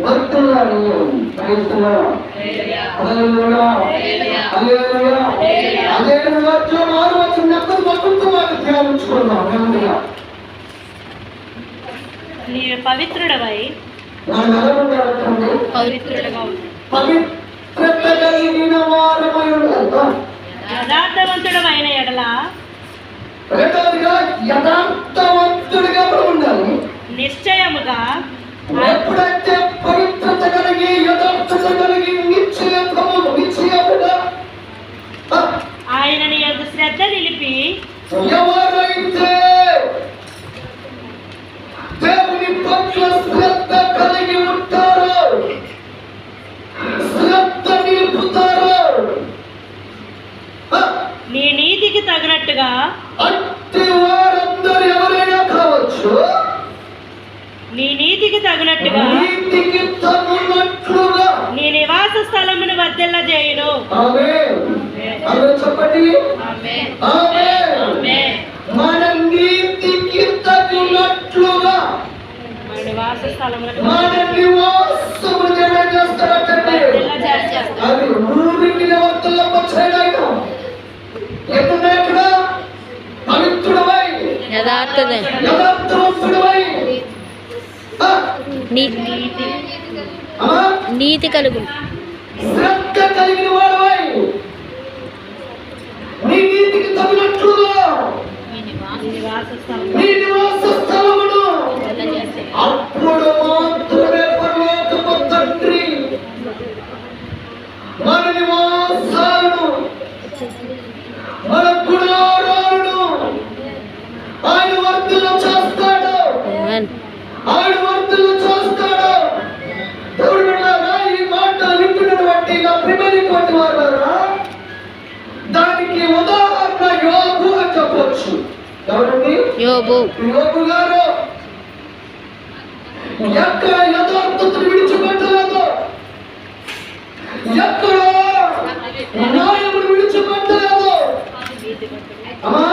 వర్తులను అదే భక్తులతో ధ్యానించుకున్నాం నీవు పవిత్రుడవై. పవిత్రుడగా ఉండు. పవిత్రత కలిగిన వారమై ఉండాలి యథార్థవంతుడమైన ఎడల రెండవదిగా యథార్థవంతుడిగా మనం ఉండాలి. నిశ్చయముగా ఎప్పుడైతే పవిత్రత కలిగి యథార్థత కలిగి నిశ్చయత్వము నిశ్చయముగా ఆ, ఆయన నీ యొక్క శ్రద్ధ నిలిపి ఎవరైతే తగినట్లుగా. నీ నివాస స్థలమును వర్ధిల్ల చేయును. చెప్పండి. మన నీతికి తగినట్లుగా. నివాస మన నివాసము అది పవిత్రుడవై. యథార్థవంతుడవై. అమ్మా, నీతి. కలుగు. శ్రద్ధ కలిగిన వాడవై. నీ నీతికి తగినట్లుగా. నీ నివాస స్థలము నీ నివాస స్థలమును వర్ధిల్ల చేస్తాడు అప్పుడు మాత్రమే పరలోకపు తండ్రి. మన నివాసాలను మన యోబు. యోగు గారు. ఎక్కడ యథార్థతను విడిచిపెట్టలేదు? ఎక్కడ న్యాయమును విడిచిపెట్టలేదు? అమ్మా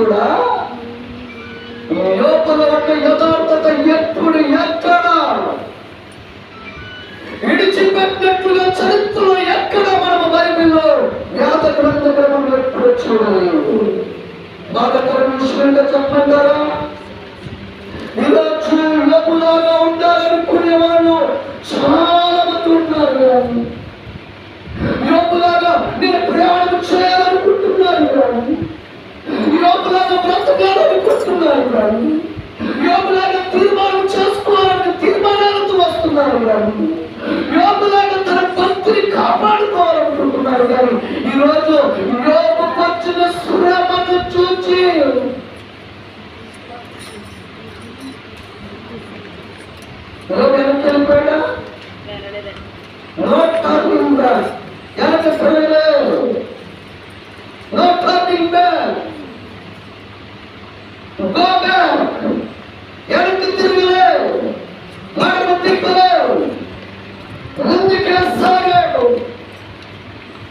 కూడా లోపల ఉన్న యథార్థత ఎప్పుడు ఎక్కడ? విడిచిపెట్టినట్లుగా చరిత్రలో ఎక్కడ మనము బైబిల్లో వ్యాధ గ్రంథ గ్రంథంలో ఎప్పుడు చూడలేదు? బాధకరమైన విషయంగా చెప్పంటారా? ఇలా లోపులాగా ఉండాలనుకునే వాళ్ళు చాలా మంది ఉన్నారు కానీ లోపులాగా నేను ప్రయాణం చేయాలనుకుంటున్నారు కానీ లోపులాగా బ్రతకాలనుకుంటున్నారు కానీ తీర్మానం చేసుకోవాలని తీర్మానాలతో వస్తున్నారు కానీ యోగులాగా తన భక్తిని కాపాడుకోవాలనుకుంటున్నారు కానీ ఈరోజు లోపుకు వచ్చిన శ్రమను చూచి లోపు వెళ్ళిపోయాడా?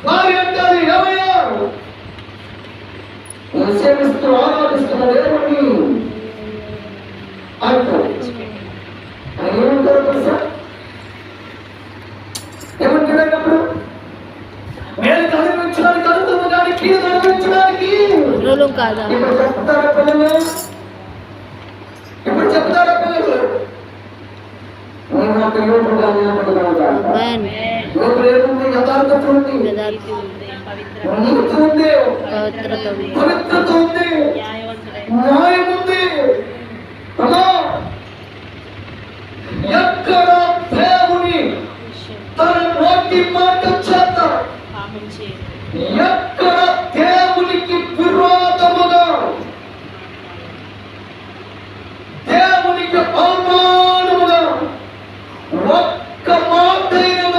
వారి అంటారు ఏమయ్యా సేవిస్తూ ఆరాధిస్తున్నారు ఏమని అంటారు ఏమంటారు తెలుసా? ఏమంటాడు అప్పుడు నేను కనిపించడానికి అనుకున్న కానీ కీడు కనిపించడానికి రూలు కాదా? ఇప్పుడు చెప్తారా పిల్లలు? ఇప్పుడు చెప్తారా పిల్లలు? నేను ఒక యువకుడుగా నిలబడగలుగుతాను ప్రేమ యథార్థత ఉంది పవిత్రత ఉంది న్యాయం ఉంది ఎక్కడ దేవుని తన నోటి మాట చేత ఎక్కడ దేవునికి విరోధముగా దేవునికి అవమానముగా ఒక్క మాట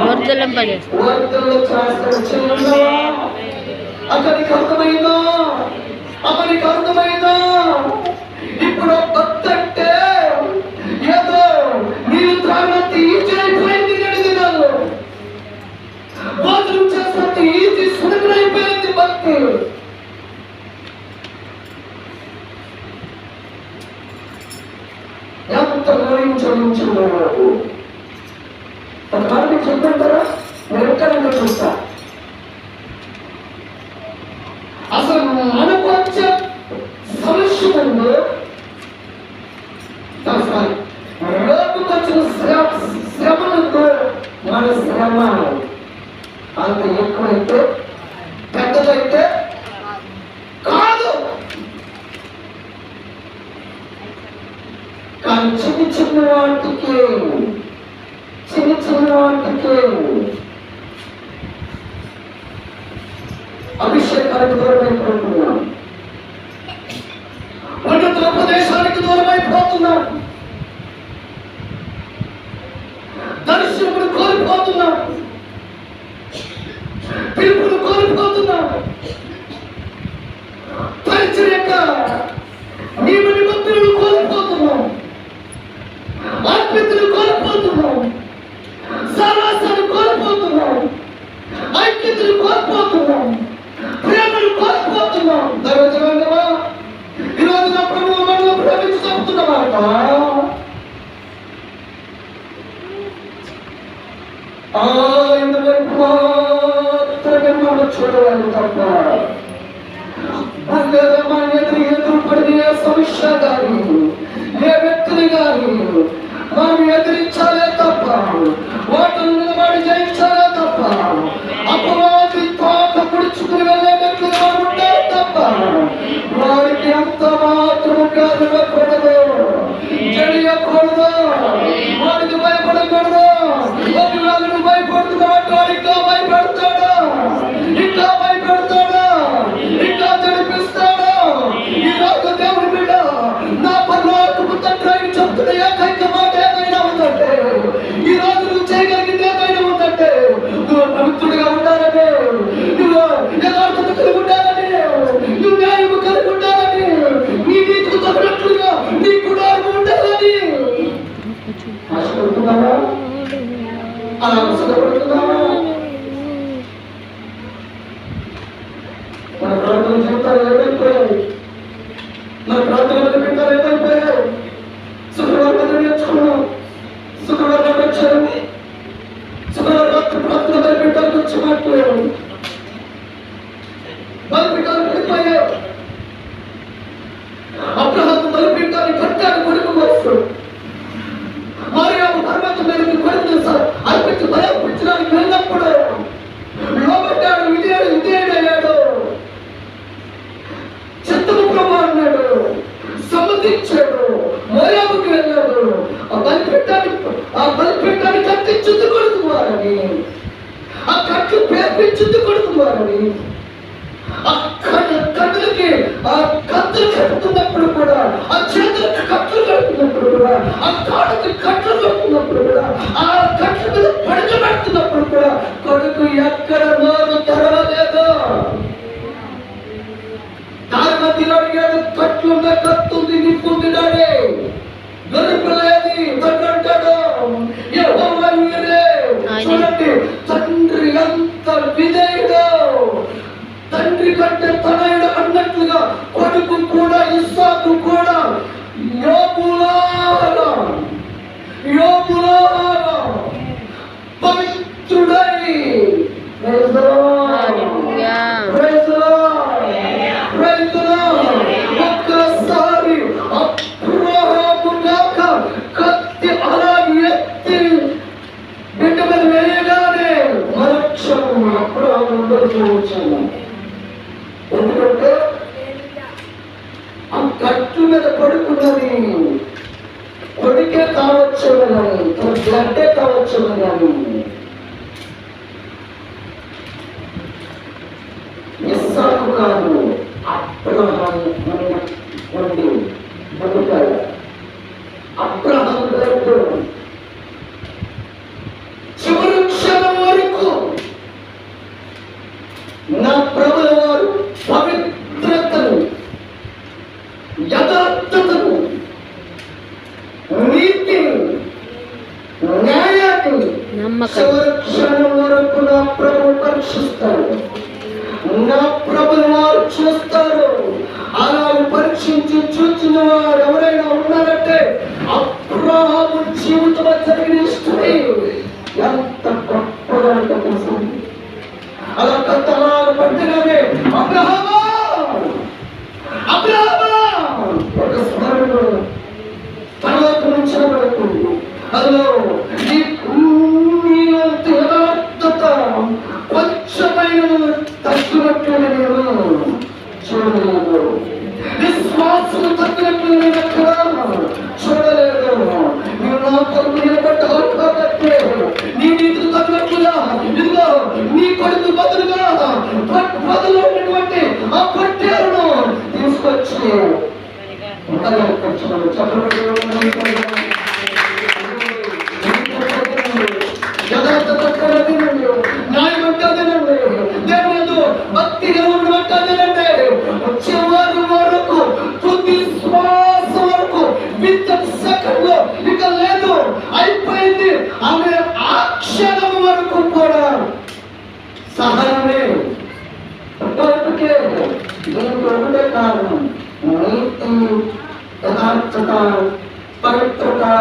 వర్ధలం పడే అతనికి అర్థమైందా అతనికి అర్థమైందా Lord. হলো sobre la.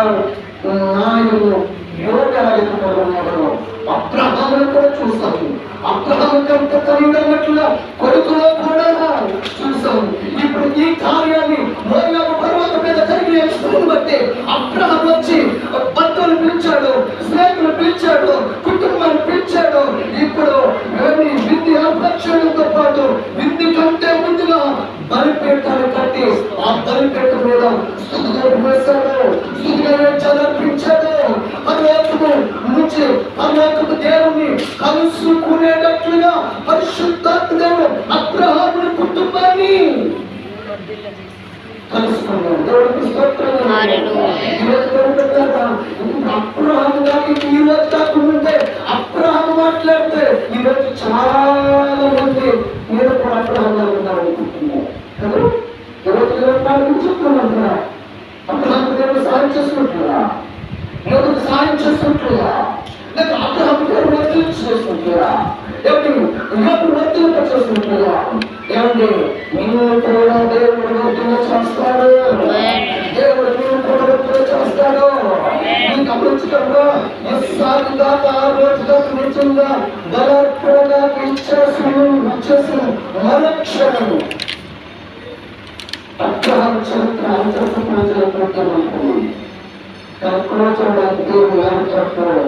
నాయకులను న్యాయము యోగాలు అబ్రహామును కూడా చూసాము అబ్రహాము కంటే తల్లిదండ్రుల కొడుకులో కూడా చూసాము ఇప్పుడు ఈ కార్యాన్ని మోయాము పర్వతం మీద జరిగిన ఇష్టం బట్టి అబ్రహం వచ్చి బంధువులు పిలిచాడు స్నేహితులు పిలిచాడు కుటుంబాన్ని పిలిచాడు ఇప్పుడు ఏమి విందు పాటు విందు కంటే ముందుగా బలిపీఠాన్ని కట్టి ఆ బలిపేట మీద స్థుతులు వేశాడు. దేవుని కలుసుకునేటట్లుగా పరిశుద్ధాత్మ దేవుడు అబ్రహాముని కుటుంబాన్ని కలుసుకున్నాడు దేవుడికి స్తోత్రం హల్లెలూయా. ఈరోజు దేవుడు కదా, అబ్రహాము గారికి ఈ ఇచ్చేసిన ఇచ్చేసిన మరక్షణం చరిత్ర అంతర్గత చరిత్ర ఉంటుంది కనుక్కోవడానికి దేవుడు ఏమి చెప్పాడు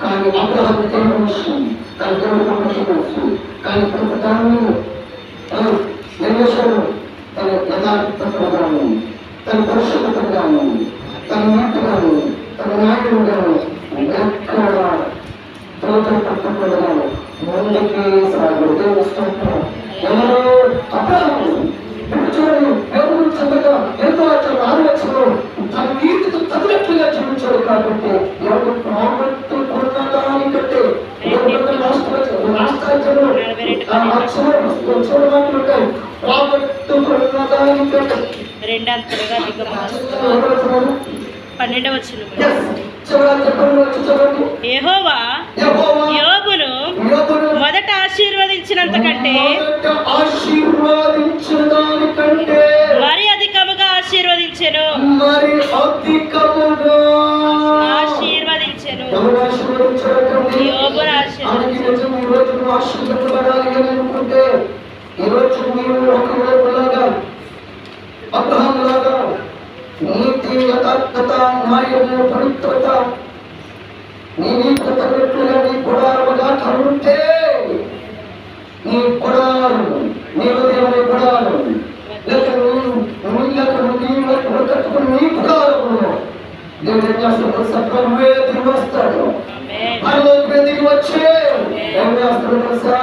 కానీ అబ్రహాం దేవుడు విషయం కానీ దేవుడు పంపించిన విషయం కానీ ప్రతిదాన్ని తన యథార్థతగాను తన పరిశుభ్రతగాను తన నీతిగాను తన న్యాయంగాను ఎక్కడ దోషం పట్టకుండా ముందుకి సాగు దేవుడు స్తోత్రం. ఎవరు ఇప్పుడు చూడండి దేవుడు చక్కగా ఎంతో అతను ఆలోచనలు తన నీతితో తగినట్లుగా జీవించాడు కాబట్టి ఎవరు రాష్ట్రాలు రెండంతలుగా చూడండి పన్నెండవ యెహోవా మొదట ఆశీర్వదించిన దానికంటే మరి అధికముగా ఆశీర్వదించెను. మరి అధికముగా ఆశీర్వదించెను. ఎవరు ఆశీర్వదించారంటే యోబును ఆయనకి ఆశీర్వదించెను నిజం ఈ రోజు నువ్వు ఆశీర్వదించబడాలి అని అనుకుంటే ఈ రోజు నీవు ఒక లాగా అబ్రహం లాగా నీతి యథార్థత న్యాయము పవిత్రత నీ నీతి తగినట్లుగా నీ గుడారముగా ఉంటే నీ హృదయం గుడారం లేక నీ లేక నీ లేక కట్టుకుని నీ గుడారము దేవుడు ఏం చేస్తాడు సత్వమే తిరిగి వస్తాడు ఆమేన్. పరలోకి దిగి వచ్చి ఏం చేస్తాడు తెలుసా.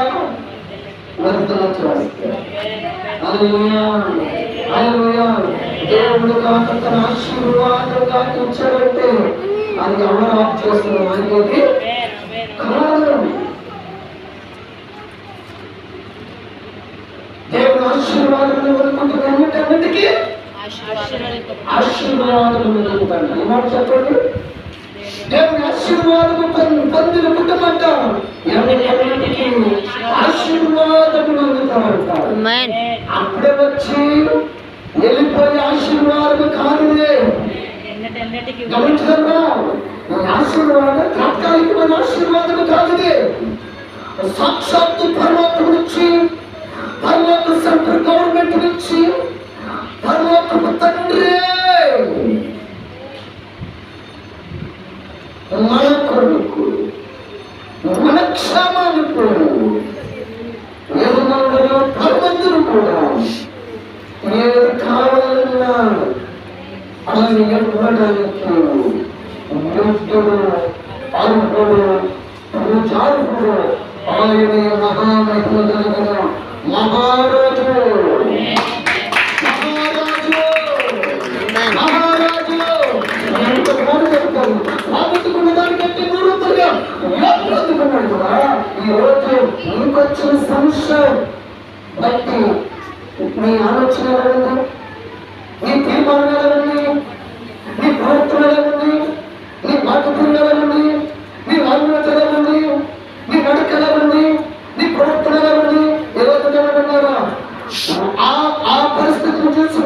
దేవుడు కాక తన ఆశీర్వాదం కాక ఇచ్చాడంటే అది ఎవరు ఆఫ్ చేస్తున్నారు అనేది ఆమేన్, ఆమేన్. కాదు దేవుడు ఆశీర్వాదం వదులుకుంటున్న అన్నిటికీ ఆశీర్వదింపబడు. ఆశీర్వాదం వదులుకుంటాడు ఈ మాట చెప్పండి. దేవుని ఆశీర్వాదము పొంది- పొందిన కుటుంబంట ఎవరికి ఆశీర్వాదము అందుతారంట అమ్మాయిన్ అప్పుడే వచ్చి వెళ్ళిపోయే ఆశీర్వాదము ఎన్నటెన్నటికి గమనించగలరా? ఆశీర్వాదం తాత్కాలికమైన ఆశీర్వాదం కాదులే సాక్షాత్తు పరలోక నుంచి పరలోక సెంట్రల్ గవర్నమెంట్ నుంచి పరలోకపు తండ్రి మన కొడుకు మన క్షేమానికి ఏమన్నా పరమందులు కూడా ఏది కావాలన్నా ఆయన ఇవ్వడానికి యోగ్యుడు అర్హుడు పూజార్హుడు ఆయన మహామహిమగల మహారాజు! మహారాజు! మహారాజు! మాట చెప్తాను ఆమెట్టుకున్న దానికంటే నూరంతగా వ్యాప్తుకున్నాడు కదా? ఈ రోజు సమస్య బట్టి నీ ఆలోచన ఎలా నీ తీర్మానం ఎలా ఉంది? నీ ప్రవర్తన ఎలా ఉంది? నీ బాధ్యత ఆ పరిస్థితిని చూసి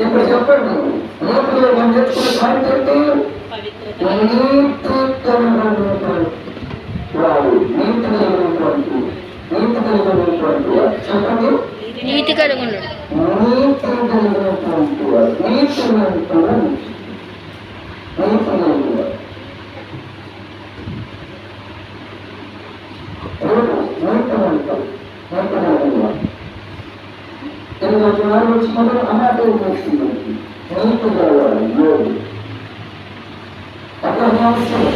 ఇప్పుడు చెప్పండి లోపల మనం నేర్చుకున్న పాయింట్ ఏంటి పవిత్రత నీతికరమైనటువంటి వాడు నీతి కలిగినటువంటి నీతి కలిగినటువంటి చెప్పండి నీతి కలిగి ఉండడు నీతి కలిగినటువంటి వాడు నీతి కలిగినటువంటి నీతి కలిగినవాడు ఎవరు? నీతిమంతుడు. నీతి కలిగినవాడు.